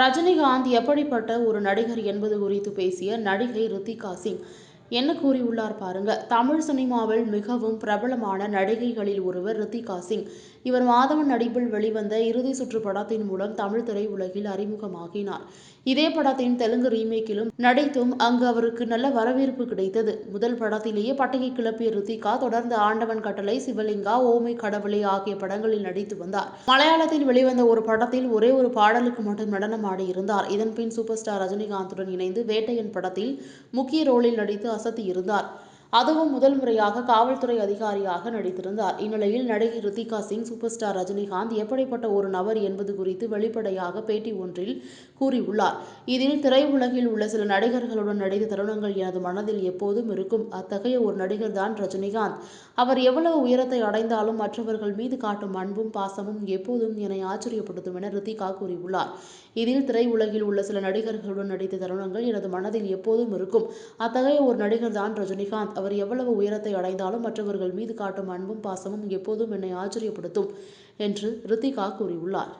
ரஜினிகாந்த் எப்படிப்பட்ட ஒரு நடிகர் என்பது குறித்து பேசிய நடிகை ரித்திகா சிங். என்ன கூறியுள்ளார் பாருங்க. தமிழ் சினிமாவில் மிகவும் பிரபலமான நடிகைகளில் ஒருவர் ரித்திகா சிங். இவர் மாதவன் நடிப்பில் வெளிவந்த இறுதி சுற்று படத்தின் மூலம் தமிழ் திரையுலகில் அறிமுகமாகினார். இதே படத்தின் தெலுங்கு ரீமேக்கிலும் நடித்தும் அங்கு அவருக்கு நல்ல வரவேற்பு கிடைத்தது. முதல் படத்திலேயே பட்டையை கிளப்பிய ரித்திகா தொடர்ந்து ஆண்டவன் கட்டளை சிவலிங்கா ஓமை கடவுளே ஆகிய படங்களில் நடித்து வந்தார். மலையாளத்தில் வெளிவந்த ஒரு படத்தில் ஒரே ஒரு பாடலுக்கு மட்டும் நடனம் ஆடியிருந்தார் இதன்பின் சூப்பர் ஸ்டார் ரஜினிகாந்துடன் இணைந்து வேட்டையன் படத்தில் முக்கிய ரோலில் நடித்து அசத்தி இருந்தார். அதுவும் முதல் முறையாக காவல்துறை அதிகாரியாக நடித்திருந்தார். இந்நிலையில் நடிகை ரித்திகா சிங் சூப்பர் ஸ்டார் ரஜினிகாந்த் எப்படிப்பட்ட ஒரு நபர் என்பது குறித்து வெளிப்படையாக பேட்டி ஒன்றில் கூறியுள்ளார். இதில் திரையுலகில் உள்ள சில நடிகர்களுடன் நடித்த தருணங்கள் எனது மனதில் எப்போதும் இருக்கும். அத்தகைய ஒரு நடிகர் தான் ரஜினிகாந்த். அவர் எவ்வளவு உயரத்தை அடைந்தாலும் மற்றவர்கள் மீது காட்டும் அன்பும் பாசமும் எப்போதும் என்னை ஆச்சரியப்படுத்தும் என ரித்திகா கூறியுள்ளார். இதில் திரையுலகில் உள்ள சில நடிகர்களுடன் நடித்த தருணங்கள் எனது மனதில் எப்போதும் இருக்கும். அத்தகைய ஒரு நடிகர் தான் ரஜினிகாந்த். அவர் எவ்வளவு உயரத்தை அடைந்தாலும் மற்றவர்கள் மீது காட்டும் அன்பும் பாசமும் எப்போதும் என்னை ஆச்சரியப்படுத்தும் என்று ரித்திகா கூறியுள்ளார்.